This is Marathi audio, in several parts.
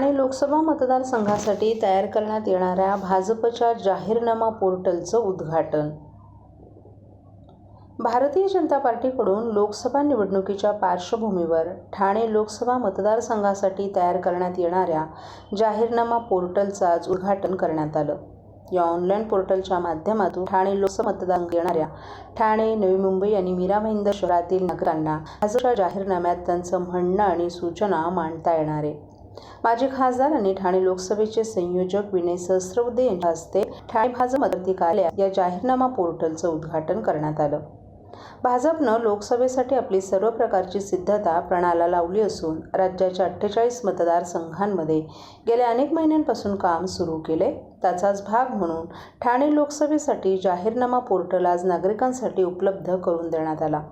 ठाणे लोकसभा मतदारसंघासाठी तयार करण्यात येणाऱ्या भाजपच्या जाहीरनामा पोर्टलचं उद्घाटन. भारतीय जनता पार्टीकडून लोकसभा निवडणुकीच्या पार्श्वभूमीवर ठाणे लोकसभा मतदारसंघासाठी तयार करण्यात येणाऱ्या जाहीरनामा पोर्टलचं आज उद्घाटन करण्यात आलं. या ऑनलाईन पोर्टलच्या माध्यमातून ठाणे लोकसभा मतदान येणाऱ्या ठाणे नवी मुंबई आणि मीरा भाईंदर शहरातील नागरिकांना भाजपच्या जाहीरनाम्यात त्यांचं म्हणणं आणि सूचना मांडता येणार. आहे माजी खासदार आणि ठाणे लोकसभेचे संयोजक विनय सहस्रबुद्धे यांच्या हस्ते ठाणे भाजप मतदार कार्यालयात या जाहीरनामा पोर्टलचं उद्घाटन करण्यात आलं. भाजपनं लोकसभेसाठी आपली सर्व प्रकारची सिद्धता प्रणाला लावली असून राज्याच्या अठ्ठेचाळीस मतदारसंघांमध्ये गेल्या अनेक महिन्यांपासून काम सुरू केले. त्याचाच भाग म्हणून ठाणे लोकसभेसाठी जाहीरनामा पोर्टल आज नागरिकांसाठी उपलब्ध करून देण्यात आला.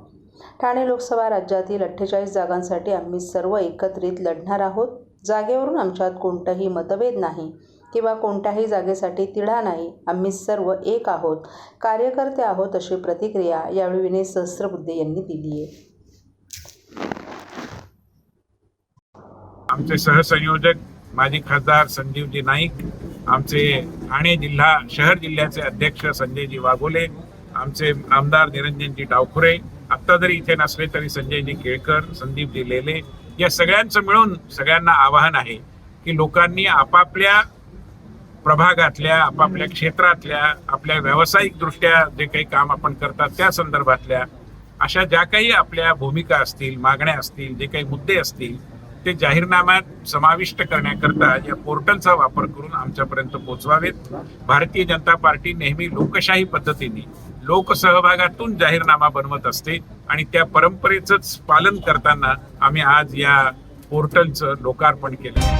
ठाणे लोकसभा राज्यातील अठ्ठेचाळीस जागांसाठी आम्ही सर्व एकत्रित लढणार आहोत. जागेवरून आमच्यात कोणताही मतभेद नाही किंवा कोणत्याही जागेसाठी तिढा नाही. आम्ही सर्व एक आहोत कार्यकर्ते आहोत अशी प्रतिक्रिया यावेळी विनय सहस्रबुद्धे यांनी दिली आहे. आमचे सहसंयोजक माजी खासदार संजीवजी नाईक आमचे ठाणे जिल्हा शहर जिल्ह्याचे अध्यक्ष संजयजी वाघोले आमचे आमदार निरंजनजी डावखुरे आत्ता जरी इथे नसले तरी संजयजी केळकर संदीपजी लेले या सगळ्यांचं मिळून सगळ्यांना आवाहन आहे की लोकांनी आपापल्या प्रभागातल्या आपापल्या क्षेत्रातल्या आपल्या व्यावसायिक दृष्ट्या जे काही काम आपण करतात त्या संदर्भातल्या अशा ज्या काही आपल्या भूमिका असतील मागण्या असतील जे काही मुद्दे असतील ते जाहीरनाम्यात समाविष्ट करण्याकरता या पोर्टलचा वापर करून आमच्यापर्यंत पोहोचवावेत भारतीय जनता पार्टी नेहमी लोकशाही पद्धतीने लोकसहभागातून जाहीरनामा बनवत असते. आणि त्या परंपरेचंच पालन करताना आम्ही आज या पोर्टलचं लोकार्पण केलं.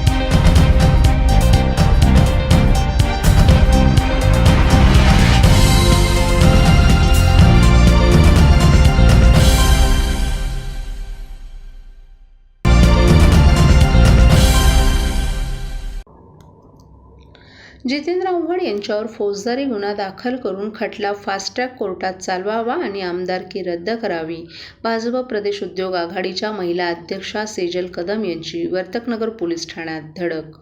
जितेंद्र आव्हाड यांच्यावर फौजदारी गुन्हा दाखल करून खटला फास्ट ट्रॅक कोर्टात चालवावा आणि आमदारकी रद्द करावी. भाजप प्रदेश उद्योग आघाडीच्या महिला अध्यक्षा सेजल कदम यांची वर्तकनगर पोलीस ठाण्यात धडक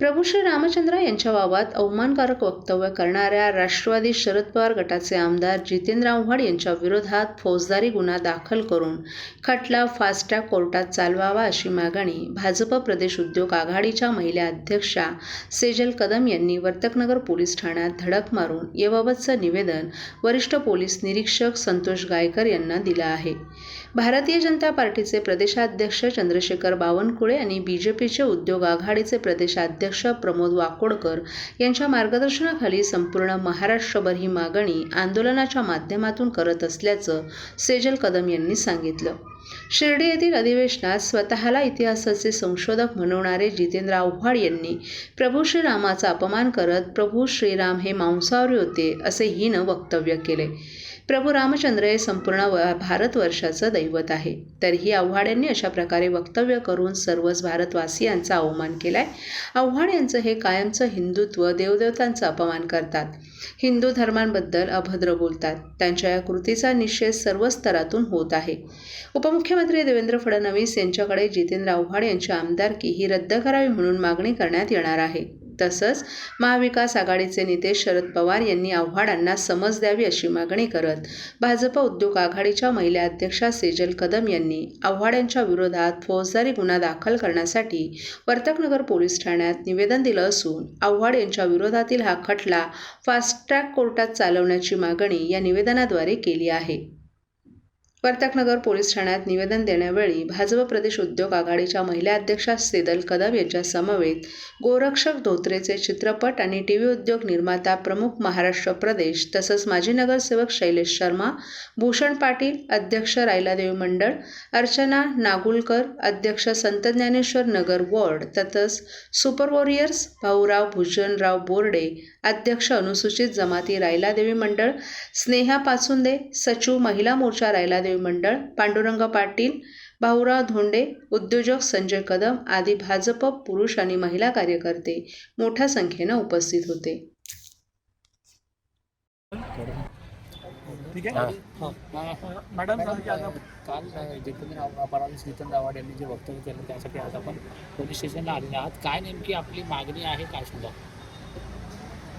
प्रभू श्री रामचंद्र यांच्या बाबत अवमानकारक वक्तव्य करणाऱ्या राष्ट्रवादी शरद पवार गटाचे आमदार जितेंद्र आव्हाड यांच्या विरोधात फौजदारी गुन्हा दाखल करून खटला फास्ट ट्रॅक कोर्टात चालवावा अशी मागणी भाजप प्रदेश उद्योग आघाडीच्या महिला अध्यक्षा सेजल कदम यांनी वर्तकनगर पोलीस ठाण्यात धडक मारून याबाबतचं निवेदन वरिष्ठ पोलीस निरीक्षक संतोष गायकर यांना दिलं आहे. भारतीय जनता पार्टीचे प्रदेशाध्यक्ष चंद्रशेखर बावनकुळे आणि बी जे पीचे उद्योग आघाडीचे प्रदेशाध्यक्ष प्रमोद वाकोडकर यांच्या मार्गदर्शनाखाली संपूर्ण महाराष्ट्रभर ही मागणी आंदोलनाच्या माध्यमातून करत असल्याचं सेजल कदम यांनी सांगितलं. शिर्डी येथील अधिवेशनात स्वतःला इतिहासाचे संशोधक म्हणवणारे जितेंद्र आव्हाड यांनी प्रभू श्रीरामाचा अपमान करत प्रभू श्रीराम हे मांसाहारी होते असे हीन वक्तव्य केले. प्रभू रामचंद्र हे संपूर्ण व भारतवर्षाचं दैवत आहे. तरीही आव्हाड यांनी अशा प्रकारे वक्तव्य करून सर्वच भारतवासियांचा अवमान केलाय. आव्हाड यांचं हे कायमचं हिंदुत्व देवदेवतांचा अपमान करतात. हिंदू धर्मांबद्दल अभद्र बोलतात. त्यांच्या या कृतीचा निषेध सर्व स्तरातून होत आहे. उपमुख्यमंत्री देवेंद्र फडणवीस यांच्याकडे जितेंद्र आव्हाड यांची आमदारकी ही रद्द करावी म्हणून मागणी करण्यात येणार आहे. तसंच महाविकास आघाडीचे नेते शरद पवार यांनी आव्हाडांना समज द्यावी अशी मागणी करत भाजप उद्योग आघाडीच्या महिला अध्यक्षा सेजल कदम यांनी आव्हाड्यांच्या विरोधात फौजदारी गुन्हा दाखल करण्यासाठी वर्तकनगर पोलीस ठाण्यात निवेदन दिलं असून आव्हाड यांच्या विरोधातील हा खटला फास्ट ट्रॅक कोर्टात चालवण्याची मागणी या निवेदनाद्वारे केली आहे. वर्तकनगर पोलीस ठाण्यात निवेदन देण्यावेळी भाजप प्रदेश उद्योग आघाडीच्या महिला अध्यक्षा सेदल कदम यांच्या समवेत गोरक्षक धोत्रेचे चित्रपट आणि टी व्ही उद्योग निर्माता प्रमुख महाराष्ट्र प्रदेश तसंच माजी नगरसेवक शैलेश शर्मा भूषण पाटील अध्यक्ष रायलादेवी मंडळ अर्चना नागुलकर अध्यक्ष संत ज्ञानेश्वर नगर वॉर्ड तसंच सुपर वॉरियर्स भाऊराव भूषणराव बोर्डे अध्यक्ष अनुसूचित जमाती रायलादेवी मंडळ स्नेहा पाचुंदे सचिव महिला मोर्चा रायलादेवी मंडळ पांडुरंग पाटील भाऊराव धोंडे उद्योजक संजय कदम आदी भाजप पुरुष आणि महिला कार्यकर्ते मोठ्या संख्येनं उपस्थित होते. ठीक आहे? मॅडम काल जितेंद्र आव्हाड फडणवीस जितेंद्र आव्हाड यांनी जे वक्तव्य केलं त्यासाठी आज आपण पोलीस स्टेशनला आलेले आहात. काय नेमकी आपली मागणी आहे? काय सुद्धा?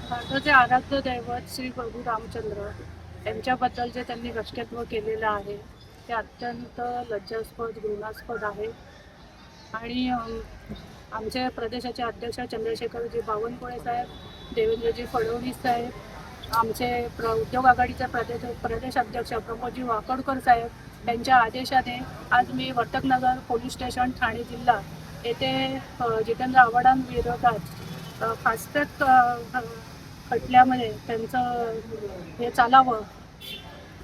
भारताचे आराध्य दैवत श्री प्रभू रामचंद्र यांच्याबद्दल जे त्यांनी वक्तव्य केलेलं आहे ते अत्यंत लज्जास्पद घृणास्पद आहे. आणि आमच्या आमचे प्रदेशाचे अध्यक्ष चंद्रशेखरजी बावनकुळे साहेब देवेंद्रजी फडणवीस साहेब आमचे प्र उद्योग आघाडीचे प्रदेश प्रदेश अध्यक्ष प्रमोदजी वाकडकर साहेब यांच्या आदेशाने आज मी वर्तकनगर पोलीस स्टेशन ठाणे जिल्हा येथे जितेंद्र आव्हाडांविरोधात फास्टॅग खटल्यामध्ये त्यांचं हे चालावं.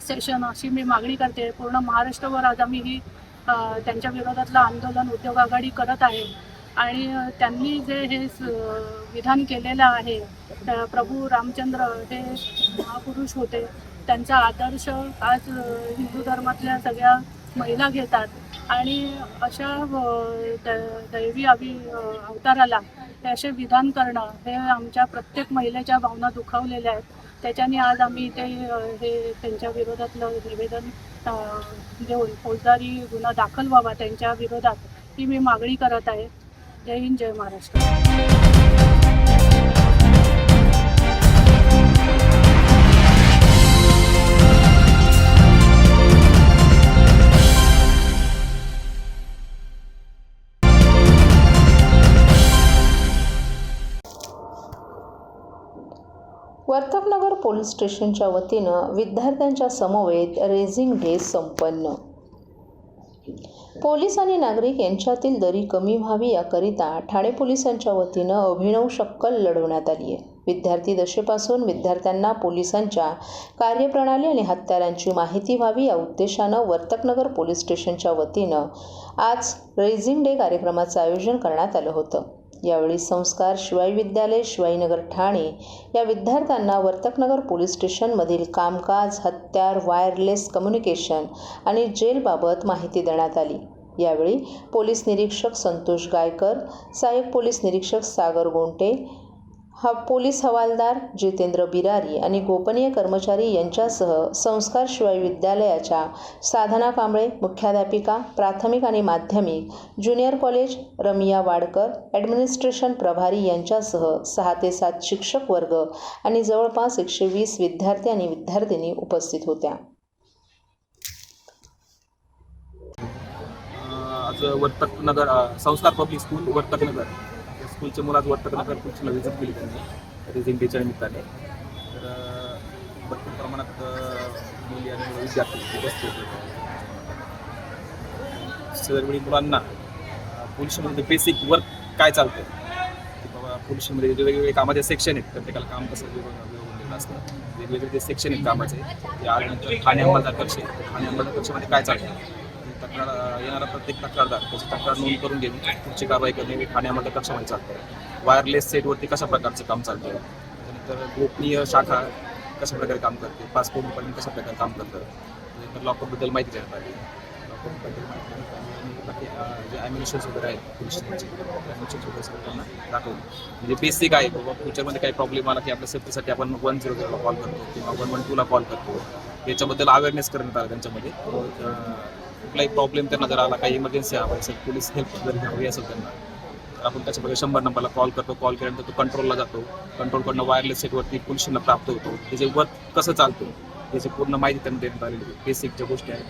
सेशन अशी मी मागणी करते. पूर्ण महाराष्ट्रभर आज आम्ही ही त्यांच्या विरोधातलं आंदोलन उद्योग आघाडी करत आहे. आणि त्यांनी जे हे स- विधान केलेलं आहे प्रभू रामचंद्र हे महापुरुष होते. त्यांचा आदर्श आज हिंदू धर्मातल्या सगळ्या महिला घेतात. आणि अशा द- दैवी अवि अवताराला हे असे विधान करणं हे आमच्या प्रत्येक महिलेच्या भावना दुखावलेल्या आहेत. त्याच्याने आज आम्ही इथे हे त्यांच्या विरोधातलं निवेदन देऊन म्हणजे फौजदारी गुन्हा दाखल व्हावा त्यांच्या विरोधात ही मी मागणी करत आहे. जय हिंद जय महाराष्ट्र. स्टेशनच्या वतीनं विद्यार्थ्यांच्या समवेत रेझिंग डे संपन्न. पोलीस आणि नागरिक यांच्यातील दरी कमी व्हावी याकरिता ठाणे पोलिसांच्या वतीनं अभिनव शक्कल लढवण्यात आली आहे. विद्यार्थी दशेपासून विद्यार्थ्यांना पोलिसांच्या कार्यप्रणाली आणि हत्यारांची माहिती व्हावी या उद्देशानं वर्तकनगर पोलीस स्टेशनच्या वतीनं आज रेझिंग डे कार्यक्रमाचं आयोजन करण्यात आलं होतं. यावेळी संस्कार शिवाई विद्यालय शिवाईनगर ठाणे या विद्यार्थ्यांना वर्तकनगर पोलीस स्टेशनमधील कामकाज हत्यार वायरलेस कम्युनिकेशन आणि जेलबाबत माहिती देण्यात आली. यावेळी पोलीस निरीक्षक संतोष गायकर सहाय्यक पोलीस निरीक्षक सागर गोंटे हा पोलीस हवालदार जितेंद्र बिरारी आणि गोपनीय कर्मचारी यांच्यासह संस्कारशिवाय विद्यालयाच्या साधना कांबळे मुख्याध्यापिका प्राथमिक आणि माध्यमिक junior college Ramiya Wadkar administration प्रभारी यांच्यासह सहा ते सात शिक्षक वर्ग आणि जवळपास एकशे वीस विद्यार्थी आणि विद्यार्थिनी उपस्थित होत्या. आज वर्तकनगर संस्कार पब्लिक स्कूल वर्तकनगर. स्कूलच्या मुलाचं वाटतं आज वर्तकनगर स्कूलची व्हिजिट केली त्यांनी रिझिंग डेच्या निमित्ताने. तर भरपूर प्रमाणात मुली आणि विद्यार्थी उपस्थित होते. मुलांना अ, पोलिसमध्ये बेसिक वर्क काय चालतं की बाबा पोलिसमध्ये वेगवेगळे कामाचे सेक्शन आहेत प्रत्येकाला काम कसं विभाग- विभागलेलं असतं. वेगवेगळे जे सेक्शन आहेत कामाचे ते आल्यानंतर ठाणे अंमलदार कक्ष ठाणे अंमलदार कक्षामध्ये काय चालतं तक्रार येणारा प्रत्येक तक्रारदार त्याची तक्रार नोंद करून घेऊन पुढची कारवाई करणे हे ठाण्यामध्ये कक्षामध्ये चालतं वायरलेस सेटवरती कशा प्रकारचं काम चालतं त्यानंतर गोपनीय शाखा कशा प्रकारे काम करते? पासपोर्ट डिपार्टमेंट कशा प्रकारे काम करतं? त्यानंतर लॉकअपबद्दल माहिती देण्यात पाहिजे. लॉकअपबद्दल बाकी जे ॲम्युनिशन्स वगैरे आहेत पोलीस ॲम्युनिशन्स वगैरे सगळं त्यांना दाखवून. म्हणजे बेसिक आहे बाबा फ्युचरमध्ये काही प्रॉब्लेम आला की आपल्या सेफ्टीसाठी आपण वन झिरो झिरोला कॉल करतो किंवा वन वन टूला कॉल करतो. याच्याबद्दल अवेअरनेस करण्यात आला त्यांच्यामध्ये. कुठलाही प्रॉब्लेम त्यांना जर आला काही इमर्जन्सी हवा असेल पोलीस हेल्प जर हवी असेल त्यांना तर आपण त्याच्यामध्ये शंभर नंबरला कॉल करतो. कॉल केल्यानंतर तो कंट्रोलला जातो. कंट्रोलकडनं वायरलेस सेटवरती पोलिसांना प्राप्त होतो. त्याचे वर्क कसं चालतो त्याची पूर्ण माहिती त्यांना देण्यात आलेली बेसिक ज्या गोष्टी आहेत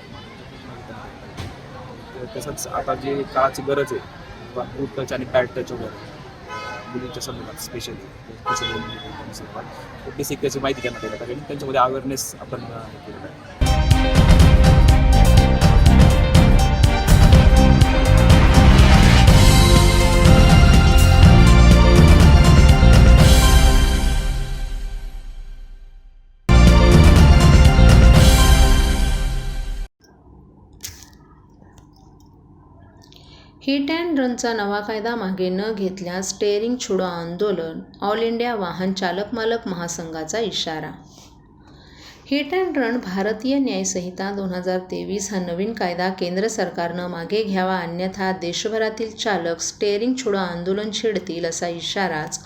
तसंच आता जे काळाची गरज आहे गुड टच आणि बॅड टच वगैरे मुलींच्या संदर्भात स्पेशली बेसिक त्याची माहिती देण्यात आली त्यांच्यामध्ये अवेअरनेस आपण केलेला आहे. हिट अँड रनचा नवा कायदा मागे न घेतल्यास स्टेअरिंग छुडो आंदोलन ऑल इंडिया वाहन चालक मालक महासंघाचा इशारा. हिट अँड रन भारतीय न्यायसंहिता दोन हजार तेवीस हा नवीन कायदा केंद्र सरकारनं मागे घ्यावा अन्यथा देशभरातील चालक स्टेअरिंग छुडो आंदोलन छेडतील असा इशाराच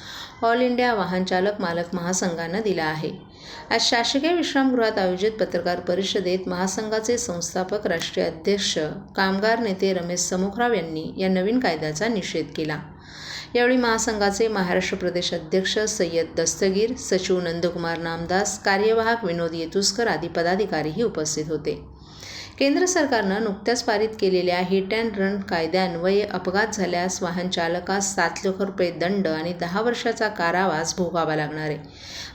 ऑल इंडिया वाहन चालक मालक महासंघानं दिला आहे. आज शासकीय विश्रामगृहात आयोजित पत्रकार परिषदेत महासंघाचे संस्थापक राष्ट्रीय अध्यक्ष कामगार नेते रमेश समुखराव यांनी या नवीन कायद्याचा निषेध केला. यावेळी महासंघाचे महाराष्ट्र प्रदेश अध्यक्ष सय्यद दस्तगीर सचिव नंदकुमार नामदास कार्यवाहक विनोद येतुस्कर आदी पदाधिकारीही उपस्थित होते. केंद्र सरकारनं नुकत्याच पारित केलेल्या हिट अँड रन कायद्यान्वये अपघात झाल्यास वाहन चालकास सात लाख रुपये दंड आणि दहा वर्षाचा कारावास भोगावा लागणार आहे.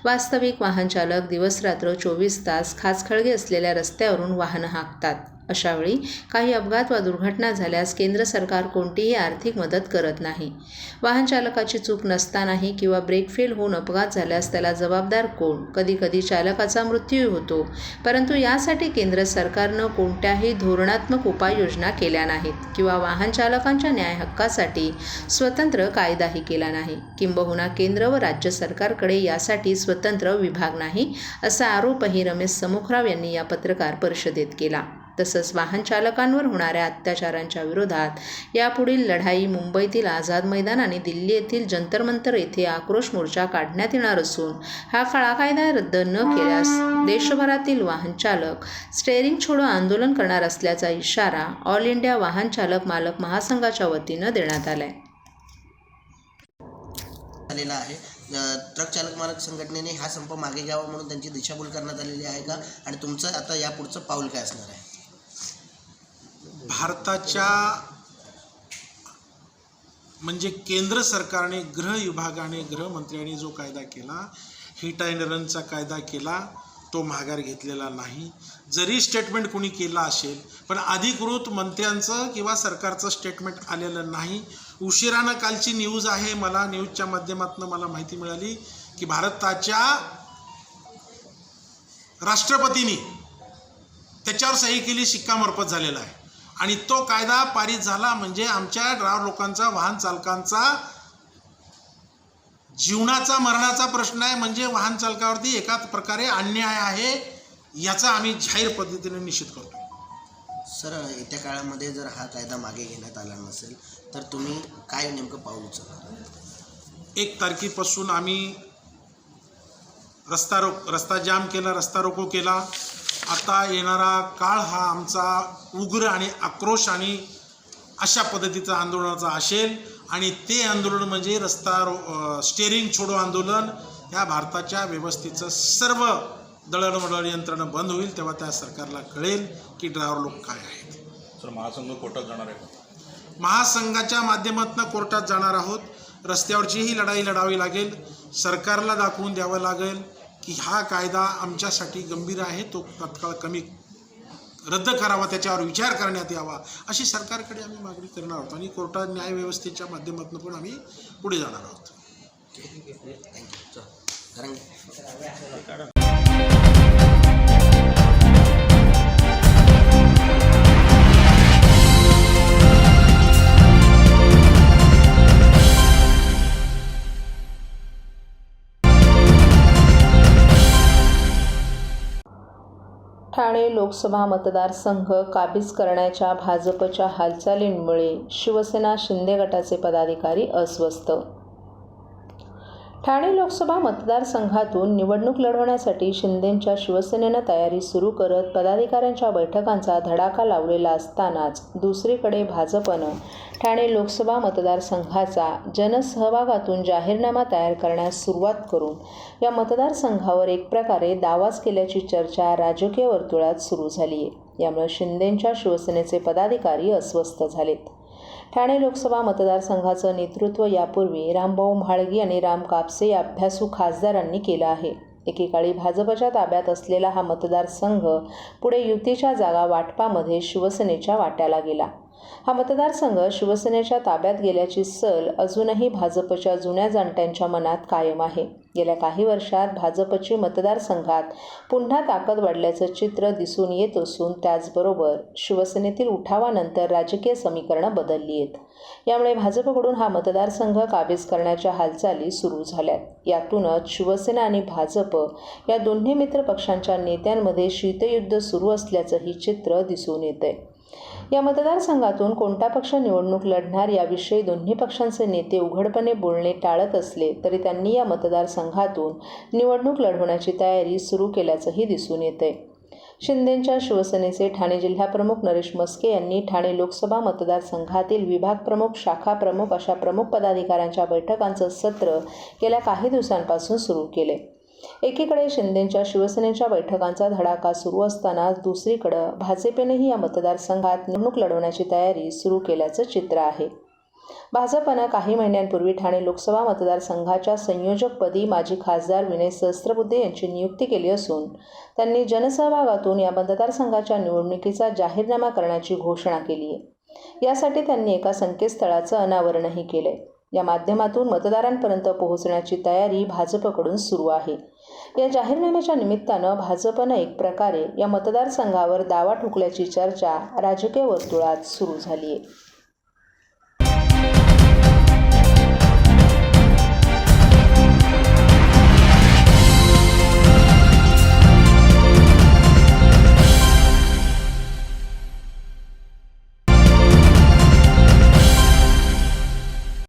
वास्तविक वाहन चालक दिवसरात्र चोवीस तास खाचखळगे असलेल्या रस्त्यावरून वाहनं हाकतात. अशावेळी काही अपघात वा दुर्घटना झाल्यास केंद्र सरकार कोणतीही आर्थिक मदत करत नाही. वाहन चालकाची चूक नसतानाही किंवा ब्रेक फेल होऊन अपघात झाल्यास त्याला जबाबदार कोण? कधीकधी चालकाचा मृत्यूही होतो. परंतु यासाठी केंद्र सरकारनं कोणत्याही धोरणात्मक उपाययोजना केल्या नाहीत किंवा वाहन चालकांच्या न्याय हक्कासाठी स्वतंत्र कायदाही केला नाही. किंबहुना केंद्र व राज्य सरकारकडे यासाठी स्वतंत्र विभाग नाही असा आरोपही रमेश समुखराव यांनी या पत्रकार परिषदेत केला. तसंच वाहन चालकांवर होणाऱ्या अत्याचारांच्या विरोधात यापुढील लढाई मुंबईतील आझाद मैदान आणि दिल्ली येथील जंतरमंतर येथे आक्रोश मोर्चा काढण्यात येणार असून हा काळा कायदा रद्द न केल्यास देशभरातील वाहन चालक स्टेअरिंग छोडो आंदोलन करणार असल्याचा इशारा ऑल इंडिया वाहन चालक मालक महासंघाच्या वतीनं देण्यात आलाय. झालेला आहे. ट्रक चालक मालक संघटनेने हा संप मागे घ्यावा म्हणून त्यांची दिशाभूल करण्यात आलेली आहे का? आणि तुमचं आता यापुढचं पाऊल काय असणार आहे? भारताच्या म्हणजे केंद्र सरकारने गृह विभागाने गृहमंत्र्यांनी जो कायदा केला हिट अँड रनचा कायदा केला तो माघार घेतलेला नाही. जरी स्टेटमेंट कुणी केला असेल पण अधिकृत मंत्र्यांचं किंवा सरकारचं स्टेटमेंट आलेलं नाही. उशिरानं कालची न्यूज आहे मला न्यूजच्या माध्यमातून मला माहिती मिळाली की भारताच्या राष्ट्रपतींनी त्याच्यावर सही केली शिक्कामोर्फत झालेला आहे. आणि तो कायदा पारित झाला म्हणजे आमच्या ड्रायव्हर लोकांचा वाहन चालकांचा जीवनाचा मरणाचा प्रश्न आहे. म्हणजे वाहन चालकावरती एका प्रकारे अन्याय आहे याचा आम्ही जाहीर पद्धतीने निषेध करतो. सर येत्या काळामध्ये जर हा कायदा मागे घेण्यात आला नसेल तर तुम्ही काय नेमकं पाऊल उचलणार? एक तारखेपासून आम्ही रस्ता रोक रस्ता जाम केला रस्ता रोको केला. आता येणारा काळ हा आमचा उग्र आणि आक्रोश आणि अशा पद्धतीचं आंदोलनाचा असेल. आणि ते आंदोलन म्हणजे रस्ता रो अ, स्टेअरिंग छोडो आंदोलन. या भारताच्या व्यवस्थेचं सर्व दळणवळण यंत्रणा बंद होईल तेव्हा त्या सरकारला कळेल की ड्रायव्हर लोक काय आहेत. सर महासंघ कोर्टात जाणार आहे महासंघाच्या माध्यमातून कोर्टात जाणार आहोत. रस्त्यावरचीही लढाई लढावी लागेल. सरकारला दाखवून द्यावं लागेल. की हा कायदा आमच्यासाठी गंभीर आहे तो तत्काळ कमी रद्द करावा त्याच्यावर विचार करण्यात यावा अशी सरकारकडे आम्ही मागणी करणार आहोत. आणि कोर्टात न्यायव्यवस्थेच्या माध्यमातून पण आम्ही पुढे जाणार आहोत. ठाणे लोकसभा मतदारसंघ काबीज करण्याच्या भाजपच्या हालचालींमुळे शिवसेना शिंदे गटाचे पदाधिकारी अस्वस्थ ठाणे लोकसभा मतदारसंघातून निवडणूक लढवण्यासाठी शिंदेंच्या शिवसेनेनं तयारी सुरू करत पदाधिकाऱ्यांच्या बैठकांचा धडाका लावलेला असतानाच दुसरीकडे भाजपनं ठाणे लोकसभा मतदारसंघाचा जनसहभागातून जाहीरनामा तयार करण्यास सुरुवात करून या मतदारसंघावर एक प्रकारे दावाच केल्याची चर्चा राजकीय वर्तुळात सुरू झाली आहे यामुळे शिंदेंच्या शिवसेनेचे पदाधिकारी अस्वस्थ झालेत. ठाणे लोकसभा मतदारसंघाचं नेतृत्व यापूर्वी रामभाऊ म्हाळगी आणि राम कापसे या अभ्यासू खासदारांनी केलं आहे. एकेकाळी भाजपच्या ताब्यात असलेला हा मतदारसंघ पुढे युतीच्या जागा वाटपामध्ये शिवसेनेच्या वाट्याला गेला. हा मतदारसंघ शिवसेनेच्या ताब्यात गेल्याची सल अजूनही भाजपच्या जुन्या जाणत्यांच्या मनात कायम आहे. गेल्या काही वर्षात भाजपची मतदारसंघात पुन्हा ताकद वाढल्याचं चित्र दिसून येत असून त्याचबरोबर शिवसेनेतील उठावानंतर राजकीय समीकरणं बदलली आहेत. यामुळे भाजपकडून हा मतदारसंघ काबीज करण्याच्या हालचाली सुरू झाल्यात. यातूनच शिवसेना आणि भाजप या दोन्ही मित्र पक्षांच्या नेत्यांमध्ये शीतयुद्ध सुरू असल्याचंही चित्र दिसून येतंय. या मतदारसंघातून कोणता पक्ष निवडणूक लढणार याविषयी दोन्ही पक्षांचे नेते उघडपणे बोलणे टाळत असले तरी त्यांनी या मतदारसंघातून निवडणूक लढवण्याची तयारी सुरू केल्याचंही दिसून येतंय. शिंदेंच्या शिवसेनेचे ठाणे जिल्हाप्रमुख नरेश मस्के यांनी ठाणे लोकसभा मतदारसंघातील विभाग प्रमुख शाखा प्रमुख अशा प्रमुख पदाधिकाऱ्यांच्या बैठकांचं सत्र गेल्या काही दिवसांपासून सुरू केले एकीकडे शिंदेंच्या शिवसेनेच्या बैठकांचा धडाका सुरू असताना दुसरीकडं भाजपेनेही या मतदारसंघात निवडणूक लढवण्याची तयारी सुरू केल्याचं चित्र आहे. भाजपनं काही महिन्यांपूर्वी ठाणे लोकसभा मतदारसंघाच्या संयोजकपदी माजी खासदार विनय सहस्त्रबुद्धे यांची नियुक्ती केली असून त्यांनी जनसहभागातून या मतदारसंघाच्या निवडणुकीचा जाहीरनामा करण्याची घोषणा केली आहे. यासाठी त्यांनी एका संकेतस्थळाचं अनावरणही केलंय. या माध्यमातून मतदारांपर्यंत पोहोचण्याची तयारी भाजपकडून सुरू आहे. या जाहीरनाम्याच्या निमित्तानं भाजपनं एक प्रकारे या मतदारसंघावर दावा ठोकल्याची चर्चा राजकीय वर्तुळात सुरू झाली आहे